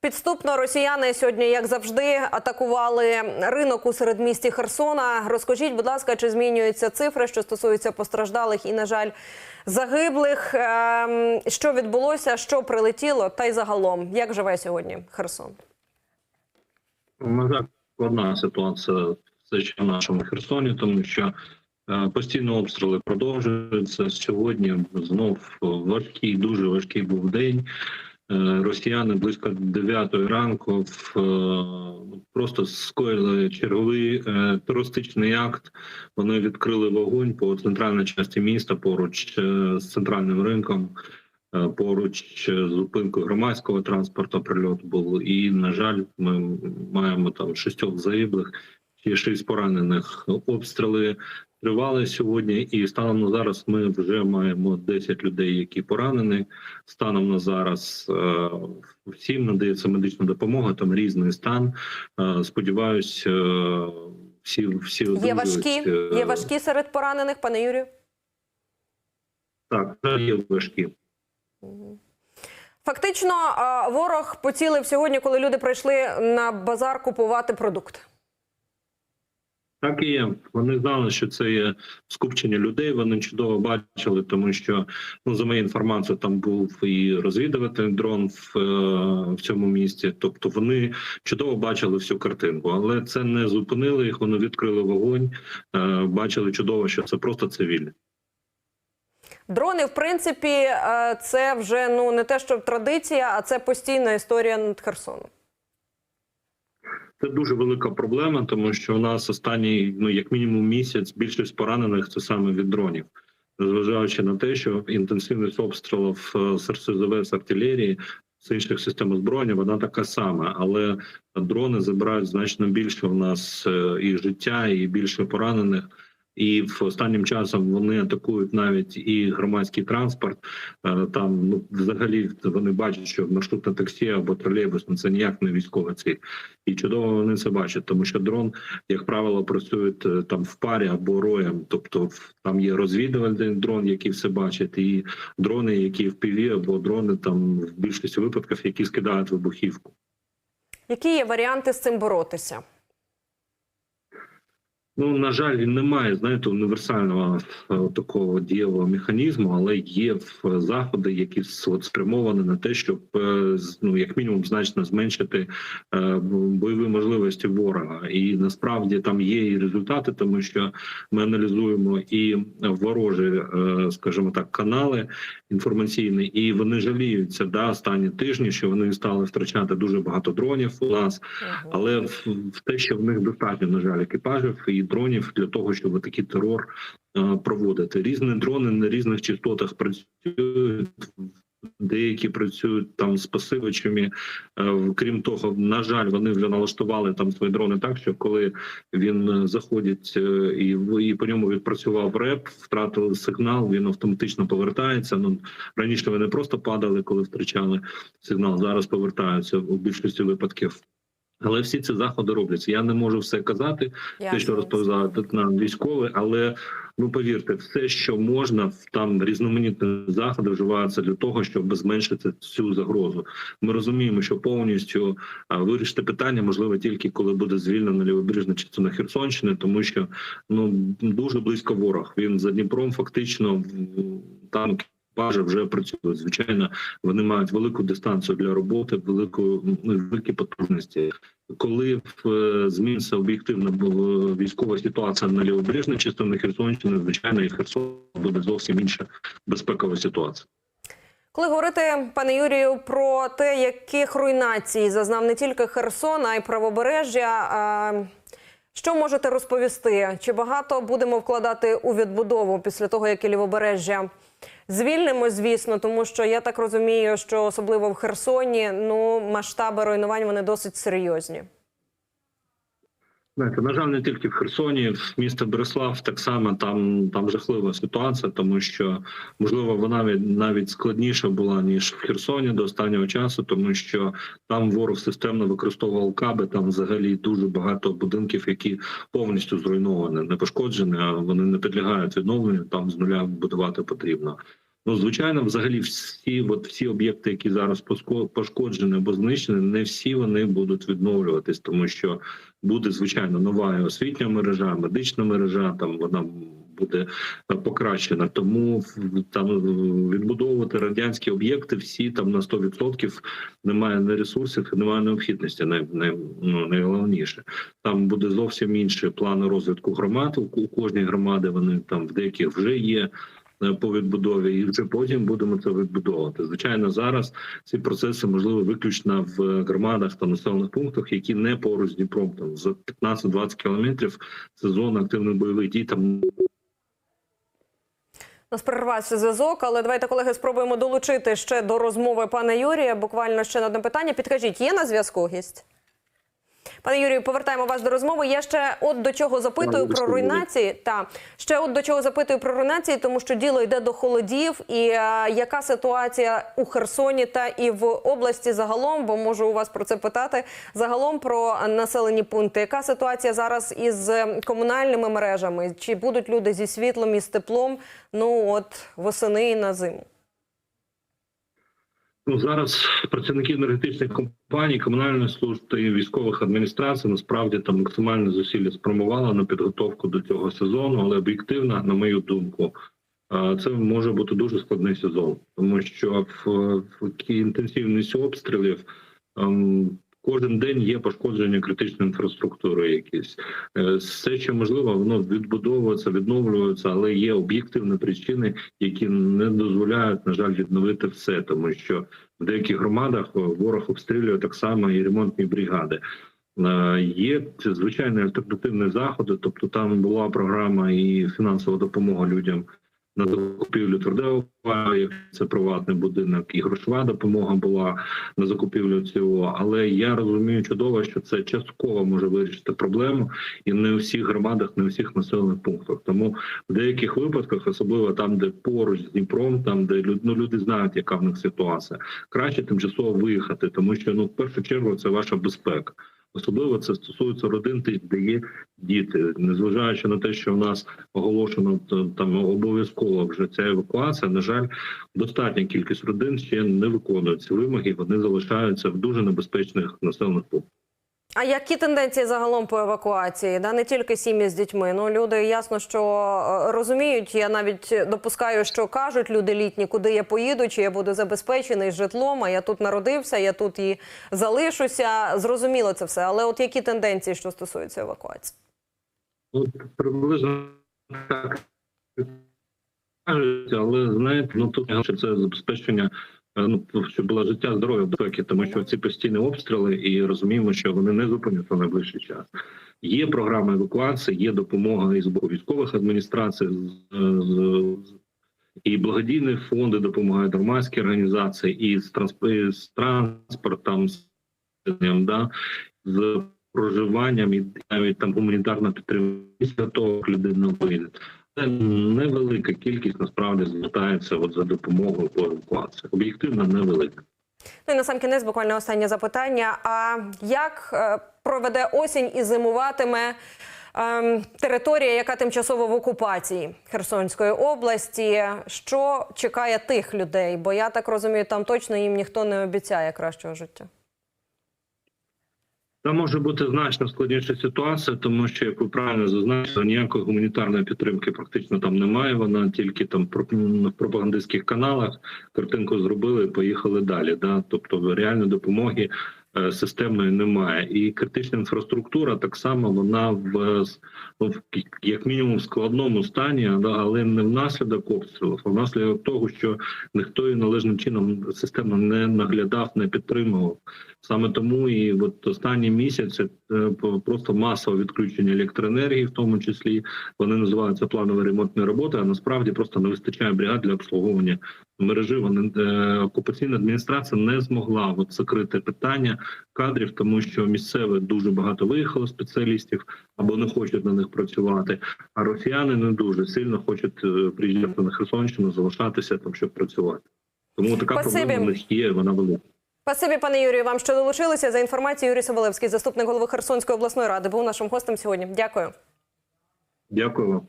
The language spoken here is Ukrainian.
Підступно росіяни сьогодні, як завжди, атакували ринок у середмісті Херсона. Розкажіть, будь ласка, чи змінюються цифри, що стосуються постраждалих і, на жаль, загиблих? Ем, Що відбулося, що прилетіло, та й загалом, як живе сьогодні Херсон? На складна ситуація все ще в нашому Херсоні, тому що е, постійно обстріли продовжуються. Сьогодні знов важкий, дуже важкий був день. Е, Росіяни близько 9 ранку в, е, ну, просто скоїли черговий е, терористичний акт. Вони відкрили вогонь по центральній часті міста поруч з центральним ринком. Поруч з зупинкою громадського транспорту прильот був, і на жаль, ми маємо там шістьох загиблих і шість поранених. Обстріли тривали сьогодні, і станом на зараз ми вже маємо 10 людей, які поранені. Станом на зараз е, всім надається медична допомога. Там різний стан. Е, Сподіваюсь, е, всі всі Є важкі, є важкі серед поранених, пане Юрію? Так, є важкі. Фактично, ворог поцілив сьогодні, коли люди прийшли на базар купувати продукти. Так і є. Вони знали, що це є скупчення людей. Вони чудово бачили, тому що ну за моєю інформацією, там був і розвідувальний дрон в, е, в цьому місті. Тобто вони чудово бачили всю картинку, але це не зупинило їх. Вони відкрили вогонь, е, бачили чудово, що це просто цивільні. Дрони, в принципі, е, це вже ну не те, що традиція, а це постійна історія над Херсоном. Це дуже велика проблема, тому що у нас останній, ну як мінімум, місяць більшість поранених це саме від дронів, незважаючи на те, що інтенсивність обстрілів е, з з артилерії з інших систем озброєння вона така сама, але дрони забирають значно більше у нас е, і життя, і більше поранених. І в останнім часом вони атакують навіть і громадський транспорт. Е, Там ну взагалі вони бачать, що маршрутне таксі або тролейбус ну, це ніяк не військова ціль. І чудово вони це бачать, тому що дрон, як правило, працює е, там в парі або роєм. Тобто там є розвідувальний дрон, який все бачить, і дрони, які в піві, або дрони там в більшості випадків, які скидають вибухівку. Які є варіанти з цим боротися? Ну на жаль, немає знаєте універсального е, такого дієвого механізму, але є в заходи, які от спрямовані на те, щоб е, ну як мінімум значно зменшити е, бойові можливості ворога. І насправді там є і результати, тому що ми аналізуємо і ворожі, е, скажімо так, канали інформаційні, і вони жаліються да останні тижні, що вони стали втрачати дуже багато дронів у нас. Але в, в те, що в них достатньо, на жаль, екіпажів і дронів для того, щоб такий терор е, проводити. Різні дрони на різних частотах працюють. Деякі працюють там з пасивичами. Е, Крім того, на жаль, вони вже налаштували там свої дрони так, що коли він е, заходить і і по ньому відпрацював реп, втратили сигнал, він автоматично повертається. Ну раніше вони просто падали, коли втрачали сигнал. Зараз повертаються у більшості випадків. Але всі ці заходи робляться. Я не можу все казати, те, що розповідали нам військові, але ну повірте, все, що можна, там різноманітні заходи вживаються для того, щоб зменшити цю загрозу. Ми розуміємо, що повністю вирішити питання можливо тільки коли буде звільнена лівобережна частина Херсонщини, тому що ну дуже близько ворог. Він за Дніпром фактично там. Екіпажі вже працюють. Звичайно, вони мають велику дистанцію для роботи, велику ну, великі потужності коли е, зміниться об'єктивна військова ситуація на лівобережній частині Херсонщини, звичайно, і Херсон буде зовсім інша безпекова ситуація. Коли говорити, пане Юрію, про те, яких руйнацій зазнав не тільки Херсон, а й правобережжя. Що можете розповісти? Чи багато будемо вкладати у відбудову після того, як і лівобережжя звільнимо, звісно, тому що я так розумію, що особливо в Херсоні ну масштаби руйнувань вони досить серйозні. Знаєте, на жаль, не тільки в Херсоні, в місто Береслав так само там, там жахлива ситуація, тому що можливо вона навіть складніша була ніж в Херсоні до останнього часу, тому що там ворог системно використовував каби. Там взагалі дуже багато будинків, які повністю зруйновані, не пошкоджені, а вони не підлягають відновленню. Там з нуля будувати потрібно. Ну, звичайно, взагалі, всі, от всі об'єкти, які зараз пошкоджені або знищені, не всі вони будуть відновлюватись, тому що буде звичайно нова освітня мережа, медична мережа. Там вона буде е, покращена. Тому там е, відбудовувати радянські об'єкти всі там на 100% немає не ресурсів, немає необхідності. Най, най, ну, найголовніше там буде зовсім інші плани розвитку громад. У кожній громади вони там в деяких вже є. Е, По відбудові, і вже потім будемо це відбудовувати. Звичайно, зараз ці процеси можливо виключно в громадах та населених пунктах, які не поруч з Дніпром. Там за 15-20 кілометрів це зона активних бойових дій. Там Нас перервався зв'язок, але давайте, колеги, спробуємо долучити ще до розмови пана Юрія. Буквально ще на одне питання. Підкажіть, є на зв'язку гість? Пане Юрію, повертаємо вас до розмови. Я ще от до чого запитую про руйнації. Та ще от до чого запитую про руйнації, тому що діло йде до холодів. І е, яка ситуація у Херсоні та і в області загалом? Бо можу у вас про це питати. Загалом про населені пункти. Яка ситуація зараз із е, комунальними мережами? Чи будуть люди зі світлом і з теплом? Ну от восени і на зиму? Ну зараз працівники енергетичних компаній, комунальної служби і військових адміністрацій насправді там максимальне зусилля спрямували на підготовку до цього сезону, але об'єктивно, на мою думку, це може бути дуже складний сезон, тому що в, в інтенсивність обстрілів. Кожен день є пошкодження критичної інфраструктури. Якісь Е, все, що можливо, воно відбудовується, відновлюється, але є об'єктивні причини, які не дозволяють, на жаль, відновити все, тому що в деяких громадах е, ворог обстрілює так само і ремонтні бригади. Е, Є звичайні альтернативні заходи, тобто там була програма і фінансова допомога людям на закупівлю твердого палива, це приватний будинок, і грошова допомога була на закупівлю цього. Але я розумію чудово, що це частково може вирішити проблему, і не у всіх громадах, не у всіх населених пунктах. Тому в деяких випадках, особливо там, де поруч з Дніпром, там де ну, люди знають, яка в них ситуація, краще тимчасово виїхати, тому що ну в першу чергу це ваша безпека. Особливо це стосується родин, тих, де є діти, незважаючи на те, що в нас оголошено там обов'язково вже ця евакуація. На жаль, достатня кількість родин ще не виконують ці вимоги. Вони залишаються в дуже небезпечних населених пунктах. А які тенденції загалом по евакуації? Да, не тільки сім'ї з дітьми. Ну люди ясно, що е, розуміють. Я навіть допускаю, що кажуть люди літні, куди я поїду, чи я буду забезпечений житлом. А я тут народився, я тут і залишуся. Зрозуміло це все. Але от які тенденції, що стосуються евакуації? Ну, приблизно так але знаєте, ну тут це забезпечення. Е, Ну щоб було життя, здоров'я, безпеки, тому що ці постійні обстріли, і розуміємо, що вони не зупиняться в найближчий час. Є програма евакуації, є допомога із військових адміністрацій, з, і благодійні фонди допомагають громадські організації, і з, трансп- з транспортом, з, да, з проживанням і навіть там гуманітарна підтримка того, як людина вийде. Невелика кількість насправді звертається от за допомогою по евакуації. Об'єктивно невелика. Ну і на сам кінець буквально останнє запитання. А як е, проведе осінь і зимуватиме ем, територія, яка тимчасово в окупації Херсонської області? Що чекає тих людей? Бо я так розумію, там точно їм ніхто не обіцяє кращого життя. Там може бути значно складніша ситуація, тому що, як ви правильно зазначили, ніякої гуманітарної підтримки практично там немає. Вона тільки там в пропагандистських каналах картинку зробили і поїхали далі. Да? Тобто реальної допомоги системної немає. І критична інфраструктура так само вона в, ну, в як мінімум складному стані, але не внаслідок обстрілів, а внаслідок того, що ніхто її належним чином системно не наглядав, не підтримував. Саме тому і от останні місяці е, просто масове відключення електроенергії, в тому числі вони називаються планові ремонтні роботи. А насправді просто не вистачає бригад для обслуговування мережі. Вони е, окупаційна адміністрація не змогла от закрити питання кадрів, тому що місцеве дуже багато виїхало спеціалістів або не хочуть на них працювати. А росіяни не дуже сильно хочуть е, приїжджати на Херсонщину, залишатися там, щоб працювати. Тому така Спасибі. проблема в них є. Вона велика. Спасибі, пане Юрію, вам що долучилися за інформацією. Юрій Соболевський, заступник голови Херсонської обласної ради, був нашим гостем сьогодні. Дякую. Дякую вам.